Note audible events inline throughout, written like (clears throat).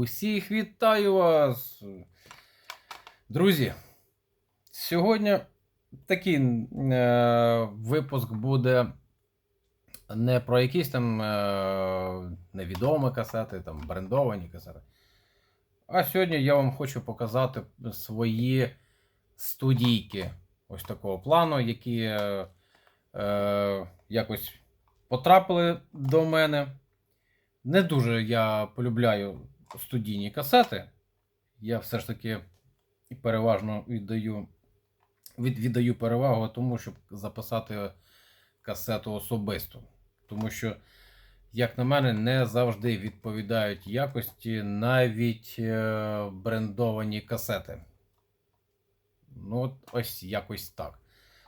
Усіх вітаю вас! Друзі, сьогодні такий е, випуск буде не про якісь там е, невідомі касети, там брендовані касети. А сьогодні я вам хочу показати свої студійки ось такого плану, які е, е, якось потрапили до мене. Не дуже я полюбляю студійні касети. Я все ж таки переважно віддаю, від, віддаю перевагу тому, щоб записати касету особисто. Тому що, як на мене, не завжди відповідають якості навіть е, брендовані касети. Ну, от ось якось так.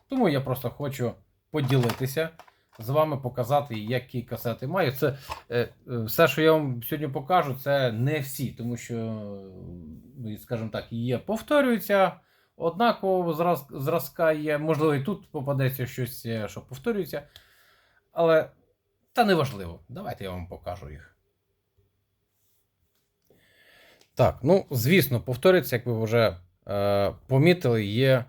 Тому я просто хочу поділитися з вами, показати, які касети маю. Це е, е, все, що я вам сьогодні покажу, це не всі, тому що, ну, скажімо так, є, повторюються. Однаково зраз, зразка є. Можливо, і тут попадеться щось, е, що повторюється. Але та неважливо. Давайте я вам покажу їх. Так, ну, звісно, повторюється, як ви вже е, помітили, є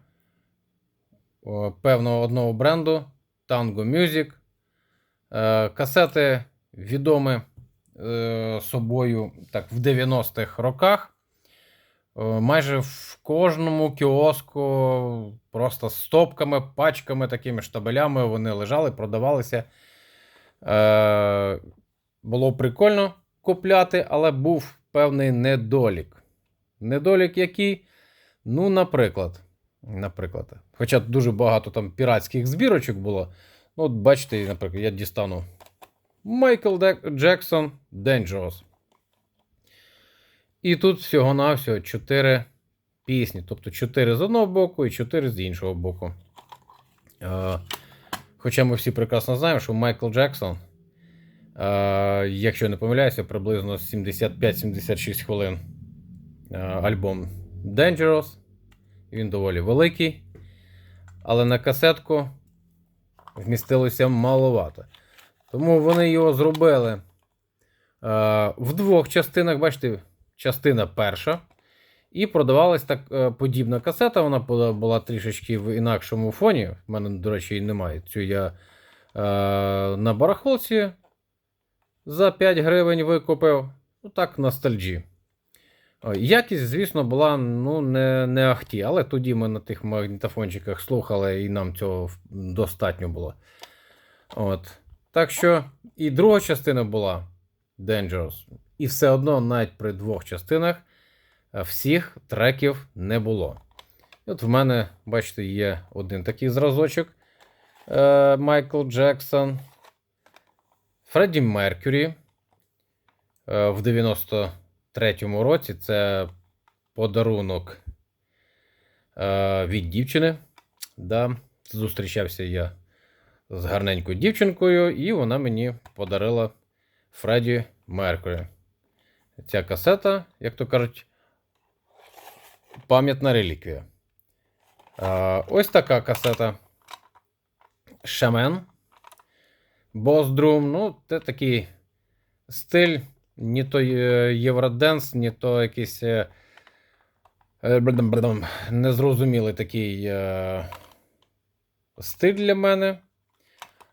е, певного одного бренду Tango Music. Е, касети відомі е, собою так, в 90-х роках. Е, майже в кожному кіоску просто стопками, пачками, такими штабелями вони лежали, продавалися. Було прикольно купляти, але був певний недолік. Недолік який? Ну, наприклад. Наприклад. Хоча дуже багато там піратських збірочок було. Ну, от бачите, наприклад, я дістану Майкл Джексон Dangerous. І тут всього-навсього 4 пісні. Тобто 4 з одного боку і 4 з іншого боку. Е, Хоча ми всі прекрасно знаємо, що Майкл Джексон, е, якщо не помиляюся, приблизно 75-76 хвилин е, альбом Dangerous. Він доволі великий. Але на касетку вмістилося маловато. Тому вони його зробили е, в двох частинах. Бачите, частина перша. І продавалась так е, подібна касета. Вона була, трішечки в інакшому фоні. В мене, до речі, її немає. Цю я е, на барахолці за 5 гривень викупив. Ну так, ностальджі. О, Якість, звісно, була ну, не, не ахті, але тоді ми на тих магнітофончиках слухали, і нам цього достатньо було. От. Так що і друга частина була Dangerous. І все одно, навіть при двох частинах, е, всіх треків не було. І от в мене, бачите, є один такий зразочок е, Майкл Джексон. Фредді Меркюрі е, в 93-му році це подарунок е, від дівчини. Да. Зустрічався я з гарненькою дівчинкою, і вона мені подарила Фредді Меркурі. Ця касета, як то кажуть, пам'ятна реліквія. Е, ось така касета. Шамен. Боздрум. Ну, це такий стиль, ні то Євроденс, ні то якийсь е, е, незрозумілий такий е, стиль для мене.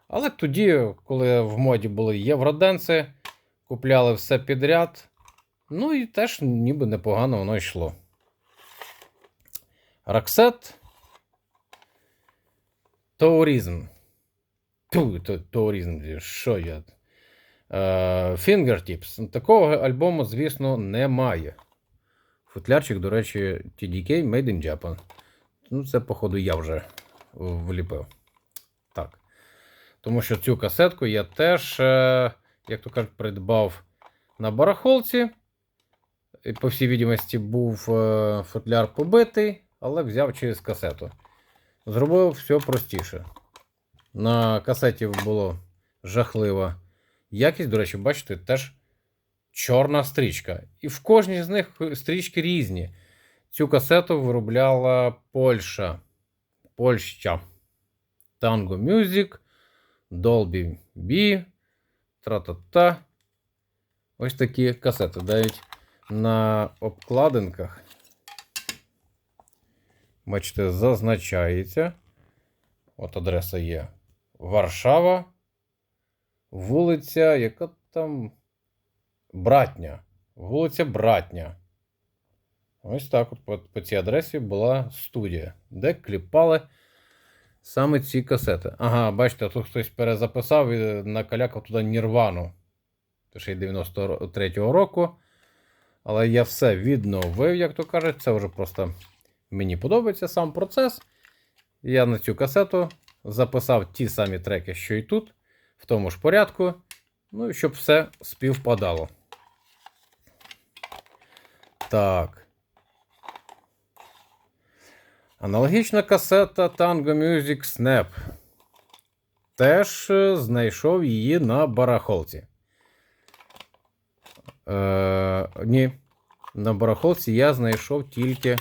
Але тоді, коли в моді були євроденси, купляли все підряд. Ну і теж ніби непогано воно йшло. Роксет. Таурізм. Ту, що я. Е, Fingertips. Такого альбому, звісно, немає. Футлярчик, до речі, TDK Made in Japan. Ну, це, походу, я вже вліпив. Так. Тому що цю касетку я теж, е, як то кажуть, придбав на барахолці. І, по всій відомості, був е, футляр побитий, але взяв через касету. Зробив все простіше. На касеті було жахлива якість, до речі, бачите, теж чорна стрічка. І в кожній з них стрічки різні. Цю касету виробляла Польща. Польща. Tango Music, Dolby B, тра-та-та. Ось такі касети. Навіть на обкладинках, бачите, зазначається. От адреса є. Варшава. Вулиця, яка там. Братня. Вулиця Братня. Ось так от по, по цій адресі була студія, де кліпали саме ці касети. Ага, бачите, тут хтось перезаписав і накалякав туди Нірвану. Це ще й 93-го року. Але я все відновив, як то кажуть. Це вже просто мені подобається сам процес. Я на цю касету записав ті самі треки, що і тут, в тому ж порядку. Ну і щоб все співпадало. Так. Аналогічна касета Tango Music Snap. Теж е, знайшов її на барахолці. Е, ні, на барахолці я знайшов тільки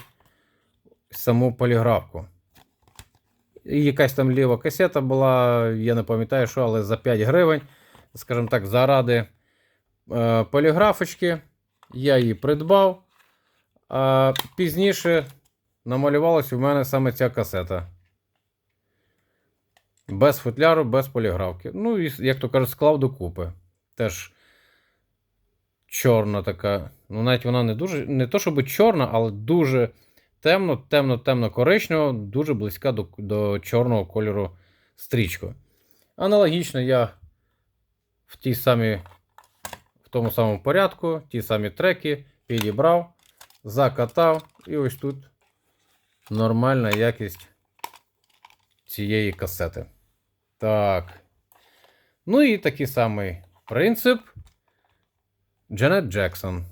саму поліграфку. Якась там ліва касета була, я не пам'ятаю, що, але за 5 гривень, скажімо так, заради е, поліграфочки я її придбав. А пізніше намалювалась у мене саме ця касета. Без футляру, без поліграфки. Ну, і, як то кажуть, склав докупи. Теж чорна така. Ну, навіть вона не дуже. Не то, щоб чорна, але дуже темно, темно-темно коричнева, дуже близька до, до чорного кольору стрічка. Аналогічно я в тій самій, в тому самому порядку, ті самі треки підібрав, закатав, і ось тут нормальна якість цієї касети. Так. Ну і такий самий принцип. Джанет Джексон.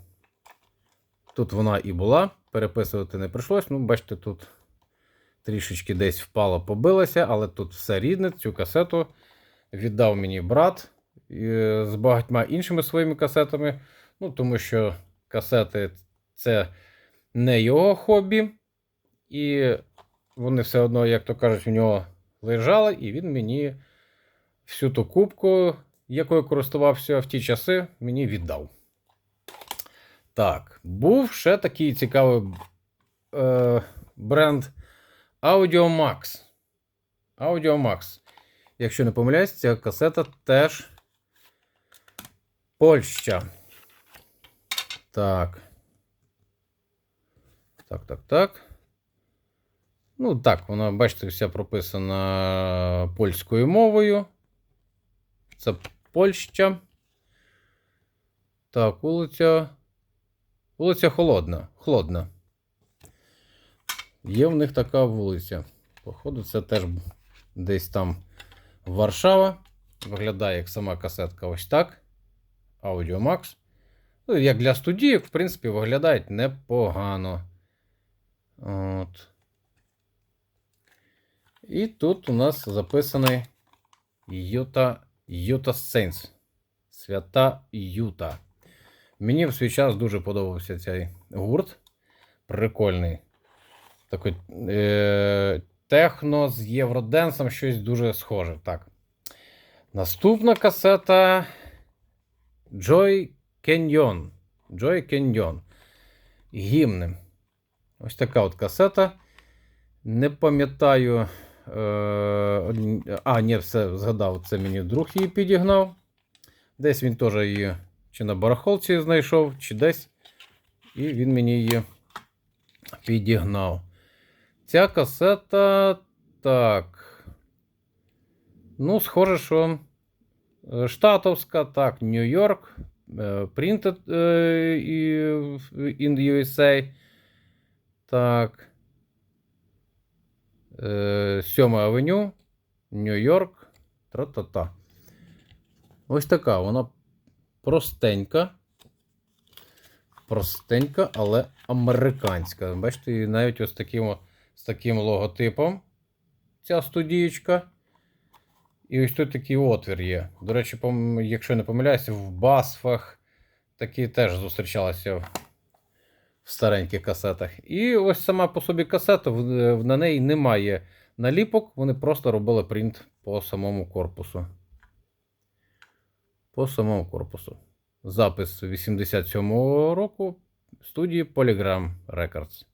Тут вона і була. Переписувати не прийшлось. Ну, бачите, тут трішечки десь впало, побилося, але тут все рідне. Цю касету віддав мені брат е, з багатьма іншими своїми касетами. Ну, тому що касети це не його хобі. І вони все одно, як то кажуть, в нього лежали, і він мені всю ту кубку, якою користувався в ті часи, мені віддав. Так, був ще такий цікавий е, бренд Audiomax. Audiomax. Якщо не помиляюсь, ця касета теж Польща. Так. Так, так, так. Ну, так, вона, бачите, вся прописана польською мовою. Це Польща. Так, вулиця. Вулиця Холодна. Холодна. Є в них така вулиця. Походу, це теж десь там Варшава. Виглядає як сама касетка ось так. Audiomax. Ну, як для студійок, в принципі, виглядають непогано. От. І тут у нас записаний Юта Юта Сейнс. Свята Юта. Мені в свій час дуже подобався цей гурт. Прикольний. Такий е- техно з євроденсом щось дуже схоже. Так. Наступна касета Joy Canyon. Joy Canyon. Гімни. Ось така от касета. Не пам'ятаю. Е, а, ні, все, згадав, це мені друг її підігнав. Десь він теж її чи на барахолці знайшов, чи десь. І він мені її підігнав. Ця касета. Так. Ну, схоже, що е, штатовська, так, Нью-Йорк. е, Printed е, in USA. Так. 7 авеню, Нью-Йорк. Тра-та-та. Ось така вона простенька. Простенька, але американська. Бачите, навіть ось таким, з таким логотипом ця студієчка. І ось тут такий отвір є. До речі, якщо не помиляюся, в басфах такі теж зустрічалися в стареньких касетах. І ось сама по собі касета, на неї немає наліпок, вони просто робили принт по самому корпусу. По самому корпусу. Запис 87-го року студії Polygram Records.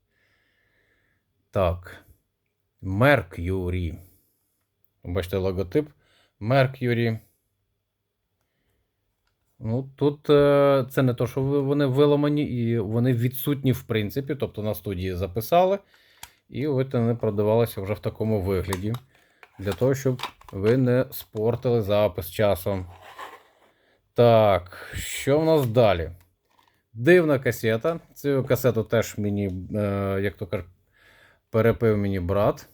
Так. Mercury. Бачите логотип Mercury. Ну, тут е, це не то, що вони виламані, і вони відсутні в принципі. Тобто на студії записали, і от вони продавалися вже в такому вигляді. Для того, щоб ви не спортили запис часом. Так, що в нас далі? Дивна касета. Цю касету теж мені, е, як то кажуть, перепив мені брат.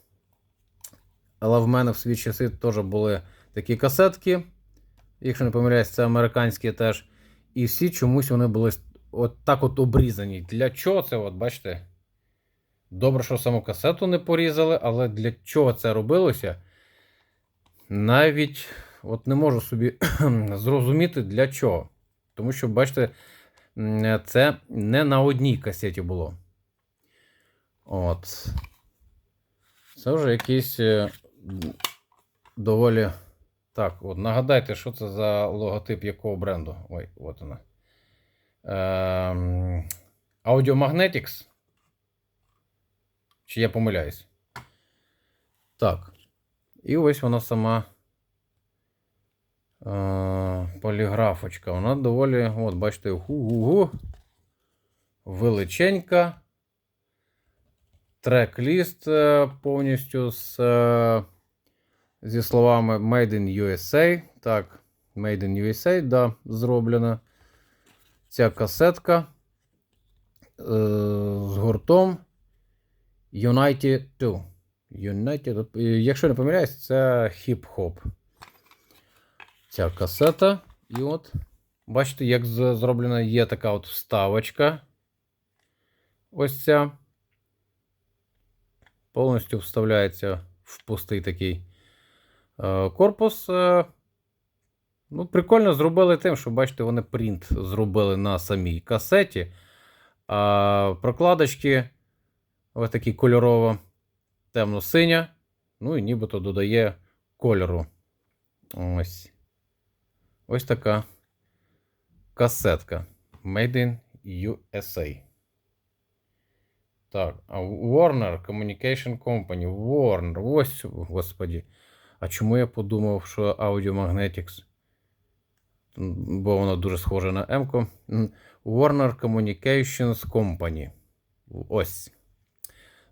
Але в мене в свої часи теж були такі касетки. Якщо не помиляюсь, це американські теж. І всі чомусь вони були от так от обрізані. Для чого це? От, бачите? Добре, що саму касету не порізали, але для чого це робилося? Навіть от не можу собі (clears throat) зрозуміти для чого. Тому що, бачите, це не на одній касеті було. От. Це вже якийсь е, доволі. Так, от нагадайте, що це за логотип якого бренду? Ой, от вона. Ем, Audio Magnetics. Чи я помиляюсь? Так. І ось вона сама. Е, поліграфочка. Вона доволі, от, бачите, гу-гу-гу. Величенька. Трек-ліст е, повністю з, е, зі словами Made in USA. Так, Made in USA, да, зроблена. Ця касетка е, з гуртом United 2. United, якщо не помиляюсь, це хіп-хоп. Ця касета. І от, бачите, як зроблена є така от вставочка. Ось ця. Повністю вставляється в пустий такий е, корпус. Е, ну, прикольно зробили тим, що, бачите, вони принт зробили на самій касеті. А прокладочки ось такі кольорово темно-синя. Ну і нібито додає кольору. Ось. Ось така касетка. Made in USA. Так, Warner Communication Company. Warner. Ось, господі. А чому я подумав, що Audio Magnetics? Бо воно дуже схоже на М-ку. М, Warner Communications Company. Ось.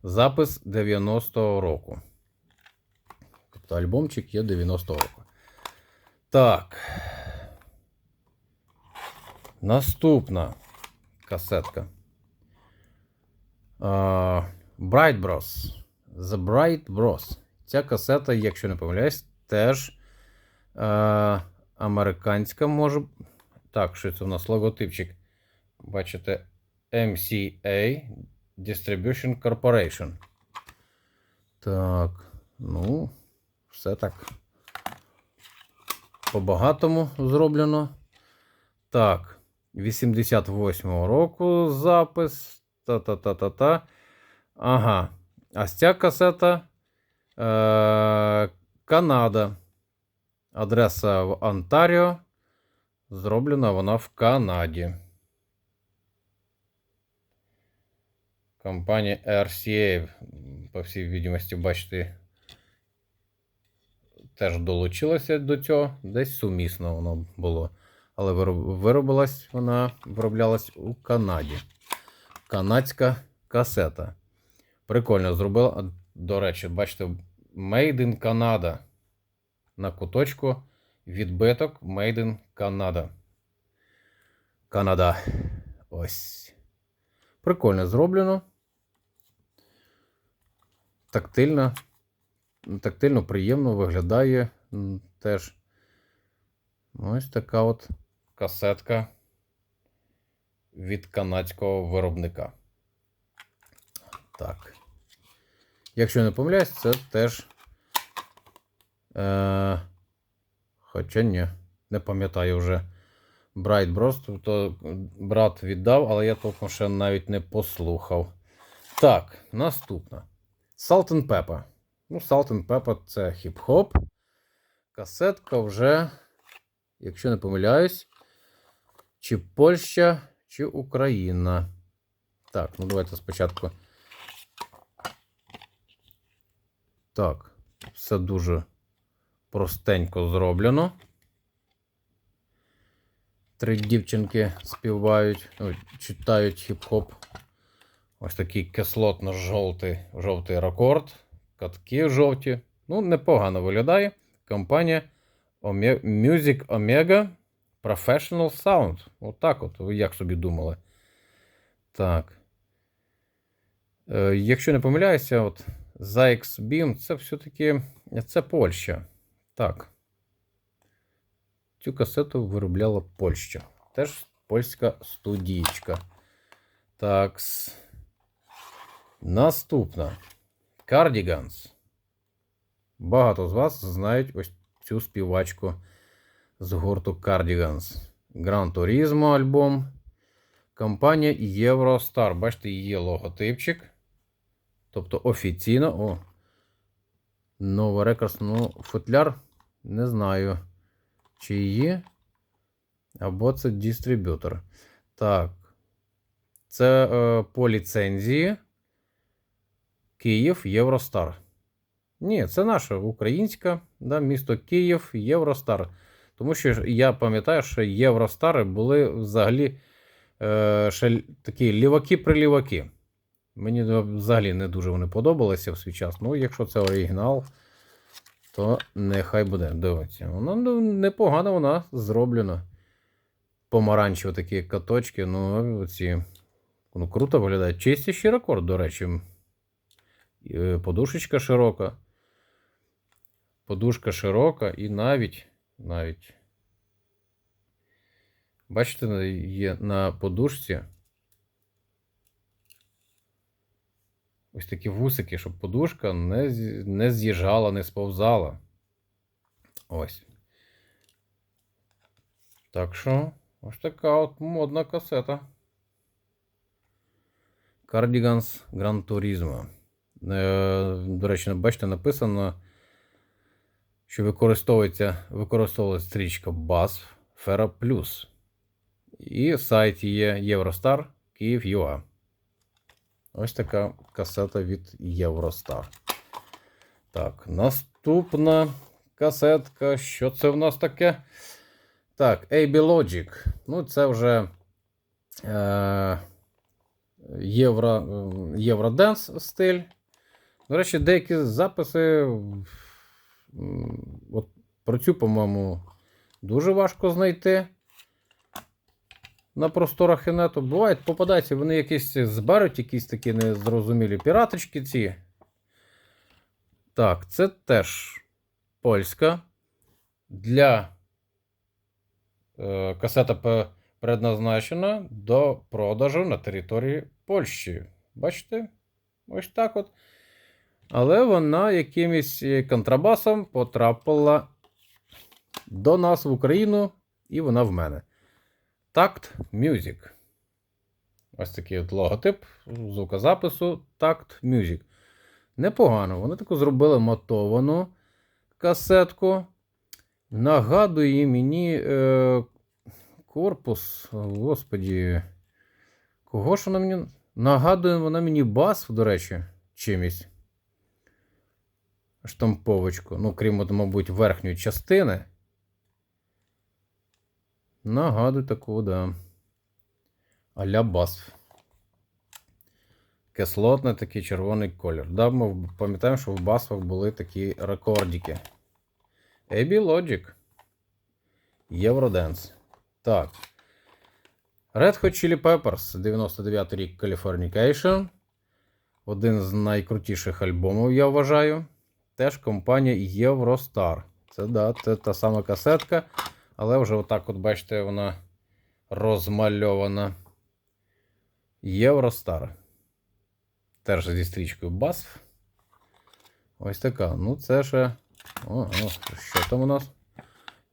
Запис 90-го року. Тобто альбомчик є 90-го року. Так. Наступна касетка. А, Bright Bros. The Bright Bros. Ця касета, якщо не помиляюсь, теж е, американська може. Так, що це у нас логотипчик? Бачите, MCA Distribution Corporation. Так, ну, все так. По-багатому зроблено. Так, 88-го року запис. Та-та-та-та-та. Ага. А ця касета е- Канада. Адреса в Онтаріо. Зроблена вона в Канаді. Компанія RCA, по всій відомості, бачите, теж долучилася до цього. Десь сумісно воно було. Але виробилась вона вироблялась у Канаді. Канадська касета. Прикольно зробила. До речі, бачите, Made in Canada. На куточку відбиток Made in Canada. Канада. Ось. Прикольно зроблено. Тактильно. Тактильно приємно виглядає теж. Ось така от касетка від канадського виробника. Так. Якщо не помиляюсь, це теж. Е, хоча ні, не пам'ятаю вже. Bright Bros. Тобто брат віддав, але я толком ще навіть не послухав. Так, наступна. Salt and Pepper. Ну, Salt and Pepper це хіп-хоп. Касетка вже, якщо не помиляюсь, чи Польща, чи Україна. Так, ну давайте спочатку. Так, все дуже простенько зроблено. Три дівчинки співають, читають хіп-хоп. Ось такий кислотно-жовтий жовтий рекорд. Катки жовті. Ну, непогано виглядає. Компанія Music Omega Professional Sound. Отак от, ви як собі думали. Так. Е, якщо не помиляюся, от Beam це все-таки це Польща. Так. Цю касету виробляла Польща. Теж польська студієчка. Так. Наступна. Cardigans. Багато з вас знають ось цю співачку з гурту Cardigans. Gran Turismo альбом. Компанія Eurostar. Бачите, є логотипчик. Тобто офіційно. О. Нова Records. Ну, футляр. Не знаю. Чи є. Або це дистриб'ютор. Так. Це е, по ліцензії. Київ Євростар. Ні, це наша українська, да, місто Київ, Євростар. Тому що я пам'ятаю, що Євростари були взагалі е, ще такі ліваки-приліваки. Мені взагалі не дуже вони подобалися в свій час. Ну, якщо це оригінал, то нехай буде. Дивіться. Вона ну, непогано вона зроблена. Помаранчеві такі каточки. Ну, оці. Ну, круто виглядає. Чистіший рекорд, до речі. Е, Подушечка широка. Подушка широка і навіть, навіть. Бачите, є на подушці. Ось такі вусики, щоб подушка не, не з'їжджала, не сповзала. Ось. Так що, ось така от модна касета. Cardigans Gran Turismo. Е, До речі, бачите, написано, що використовується, використовується стрічка BAS Fera Plus. І сайт є Eurostar Київ.ua. Ось така касета від Eurostar. Так, наступна касетка. Що це в нас таке? Так, AB Logic. Ну, це вже е, Євро, Євроденс стиль. До речі, деякі записи. От про цю, по-моєму, дуже важко знайти на просторах інету. Бувають, попадаються, вони якісь зберуть, якісь такі незрозумілі піраточки ці. Так, це теж польська. Для е, касета предназначена до продажу на території Польщі. Бачите? Ось так от. Але вона якимось е, контрабасом потрапила до нас в Україну, і вона в мене. Такт Music. Ось такий от логотип звукозапису Такт Music. Непогано. Вони таку зробили мотовану касетку. Нагадує мені е, корпус. Господі. Кого ж вона мені. Нагадує вона мені бас, до речі, чимось. Штамповочку. Ну, крім, от, мабуть, верхньої частини. Нагадую таку, да. Аля басф. Кислотний такий червоний колір. Да, ми пам'ятаємо, що в басфах були такі рекордики. AB Logic. Eurodance. Так. Red Hot Chili Peppers, 99 рік Californication. Один з найкрутіших альбомів, я вважаю. Теж компанія Eurostar. Це да, це та сама касетка. Але вже отак, от бачите, вона розмальована. Євростар. Теж зі стрічкою BASF. Ось така. Ну, це ще. О, о, що там у нас?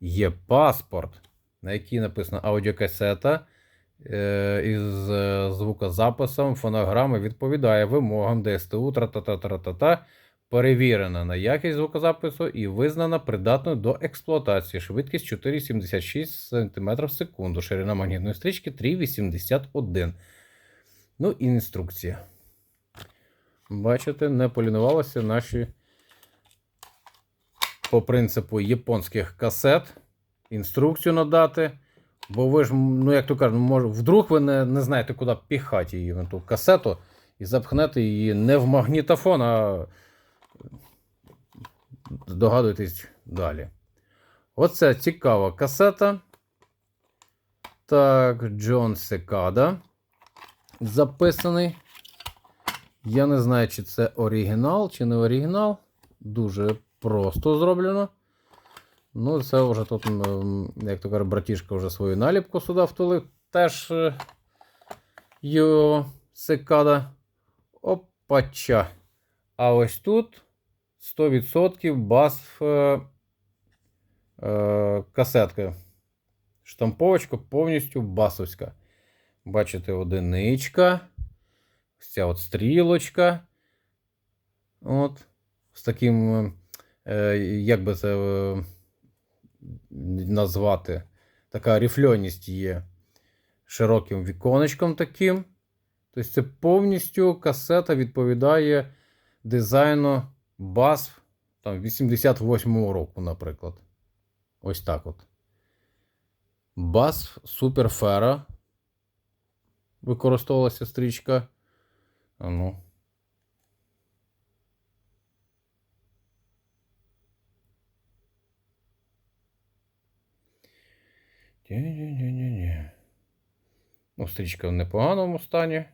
Є паспорт, на якій написано аудіокасета е, із е, звукозаписом фонограми відповідає вимогам ДСТУ тра-та-та-та-та-та. Перевірена на якість звукозапису і визнана придатною до експлуатації. Швидкість 4,76 см в секунду. Ширина магнітної стрічки 3,81. Ну і інструкція. Бачите, не полінувалися наші по принципу японських касет. Інструкцію надати. Бо ви ж, ну як то кажуть, може, вдруг ви не, не знаєте, куди піхати її на ту касету і запхнете її не в магнітофон, а здогадуйтесь далі. Оце цікава касета. Так, Джон Секада записаний. Я не знаю, чи це оригінал, чи не оригінал. Дуже просто зроблено. Ну, це вже тут, як то каже, братішка вже свою наліпку сюди втулив. Теж е, його секада. Опача. А ось тут 100% бас е, е, касетка. Штамповочка повністю басовська. Бачите, одиничка. Ось ця от стрілочка. От. З таким, е, е, як би це е, назвати, така ріфльоність є широким віконечком таким. Тобто це повністю касета відповідає дизайну BASF там, 88-го року, наприклад. Ось так от. Super Ferra. Використовувалася стрічка. А ну. Ні-ні-ні-ні. Ну, стрічка в непоганому стані.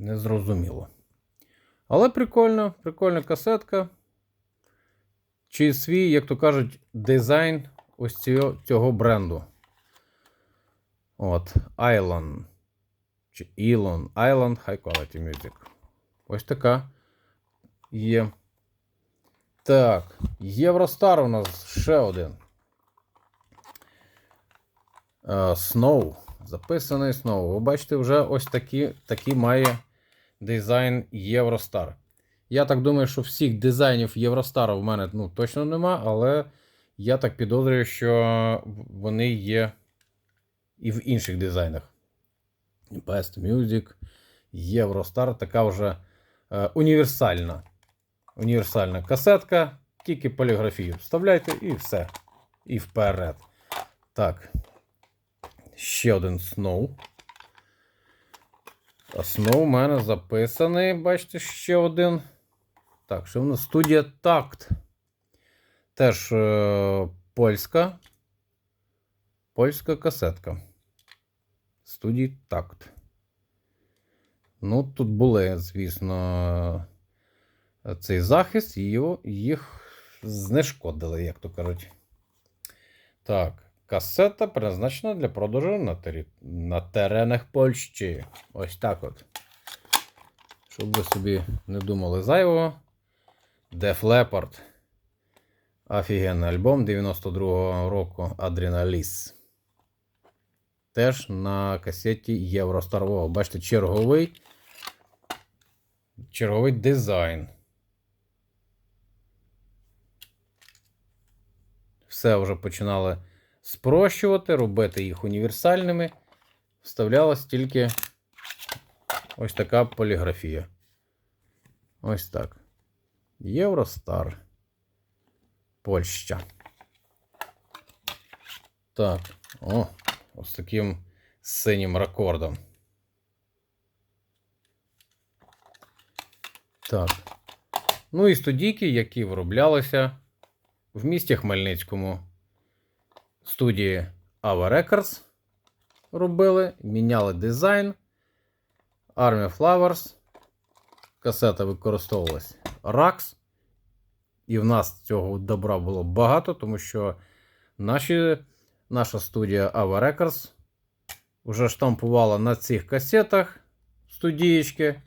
Незрозуміло. Але прикольно, прикольна касетка. Чи свій, як то кажуть, дизайн ось цього, цього бренду. От, Island. Чи Elon. Island High Quality Music. Ось така є. Так, Євростар у нас ще один. Е, Snow. Записаний Snow. Ви бачите, вже ось такі, такі має дизайн Євростар. Я так думаю, що всіх дизайнів Євростара в мене ну, точно нема, але я так підозрюю, що вони є і в інших дизайнах. Best Music, Євростар, така вже е, універсальна. Універсальна касетка, тільки поліграфію вставляйте і все. І вперед. Так. Ще один Snow. Snow у мене записаний, бачите, ще один. Так, що в нас студія Такт. Теж е, польська. Польська касетка. Студії Такт. Ну, тут були, звісно, цей захист, і їх знешкодили, як то кажуть. Так, касета призначена для продажу на, тері... на теренах Польщі. Ось так от. Щоб ви собі не думали зайвого. Def Leppard. Офігенний альбом 92-го року Adrenalis. Теж на касеті Євростар. Бачите, черговий. Черговий дизайн. Все вже починали спрощувати, робити їх універсальними. Вставлялась тільки ось така поліграфія. Ось так. Євростар. Польща. Так. О, ось таким синім рекордом. Так. Ну і студійки, які вироблялися в місті Хмельницькому. Студії Ava Records робили, міняли дизайн. Army Flowers. Касета використовувалась RAX. І в нас цього добра було багато, тому що наші, наша студія Ava Records вже штампувала на цих касетах студієчки.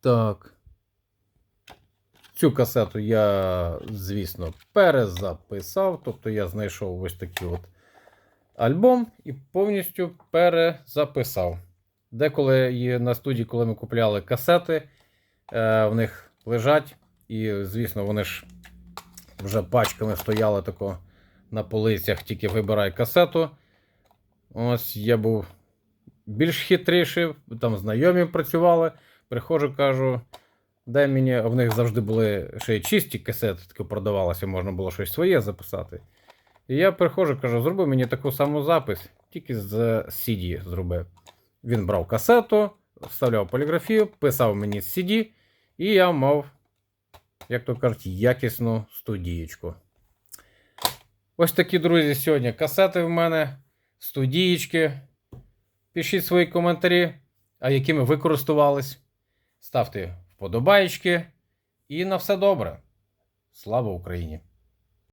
Так. Цю касету я, звісно, перезаписав. Тобто я знайшов ось такий от альбом і повністю перезаписав. Деколи на студії, коли ми купляли касети, е, в них лежать, і, звісно, вони ж вже пачками стояли тако на полицях, тільки вибирай касету. Ось я був більш хитріший, там знайомі працювали. Приходжу, кажу, дай мені, в них завжди були ще й чисті касети, таке продавалося, можна було щось своє записати. І я приходжу, кажу, зроби мені таку саму запис, тільки з CD зроби. Він брав касету, вставляв поліграфію, писав мені з CD, і я мав, як то кажуть, якісну студієчку. Ось такі, друзі, сьогодні касети в мене, студієчки. Пишіть свої коментарі, а якими ви користувались. Ставте вподобаєчки. І на все добре. Слава Україні!